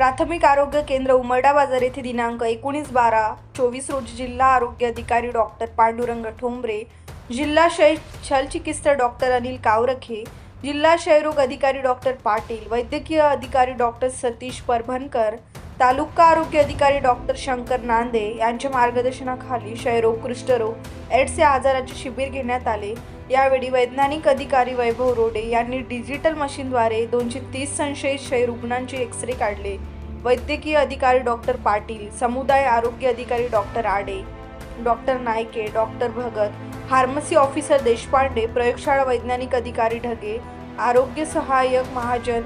प्राथमिक आरोग्य केंद्र उमरडा बाजार येथे दिनांक एकोणीस बारा चोवीस रोजी जिल्हा आरोग्य अधिकारी डॉक्टर पांडुरंग ठोंबरे जिल्हा क्षय शल्यचिकित्सक डॉक्टर अनिल कावरखे जिल्हा क्षयरोग अधिकारी डॉक्टर पाटील वैद्यकीय अधिकारी डॉक्टर सतीश परभणकर तालुका आरोग्य अधिकारी डॉक्टर शंकर नांदे यांच्या मार्गदर्शनाखाली क्षयरोग कुष्ठरोग एड्स या आजाराचे शिबिर घेण्यात आले. यावेळी वैज्ञानिक अधिकारी वैभव रोडे यांनी डिजिटल मशीनद्वारे दोनशे तीस संशयित क्षय रुग्णांचे एक्सरे काढले. वैद्यकीय अधिकारी डॉक्टर पाटील समुदाय आरोग्य अधिकारी doctor Ade doctor Nayake doctor Bhagat pharmacy officer Deshpande प्रयोगशाळा वैज्ञानिक अधिकारी ढगे आरोग्य सहाय्यक महाजन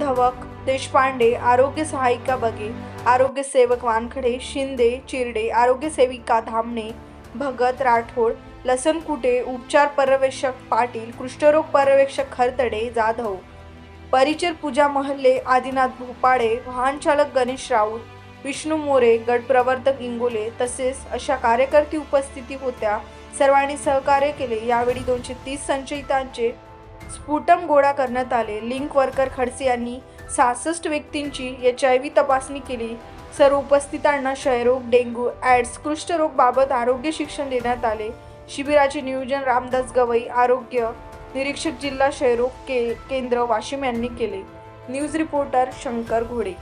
धवक देशपांडे आरोग्य सहायिका बगे आरोग्य सेवक वानखडे शिंदे चिरडे आरोग्य सेविका धामणे भगत राठोड लसणकुटे उपचार पर्यवेक्षक पाटील कुष्ठरोग पर्यवेक्षक खरतडे जाधव परिचर पूजा महल्ले आदिनाथ भोपाळे वाहनचालक गणेश राऊत विष्णू मोरे गट प्रवर्तक इंगोले तसेच अशा कार्यकर्ती उपस्थिती होत्या. सर्वांनी सहकार्य केले. यावेळी दोनशे तीस संचयितांचे स्फुटम गोळा करण्यात आले. लिंक वर्कर खडसे यांनी सहासष्ट व्यक्तींची एच आय व्ही तपासणी केली. सर्व उपस्थितांना क्षयरोग डेंग्यू ॲड्स कुष्ठरोगबाबत आरोग्य शिक्षण देण्यात आले. शिबिराचे नियोजन रामदास गवई आरोग्य निरीक्षक जिल्हा क्षयरोग के केंद्र वाशिम यांनी केले. न्यूज रिपोर्टर शंकर घोडे.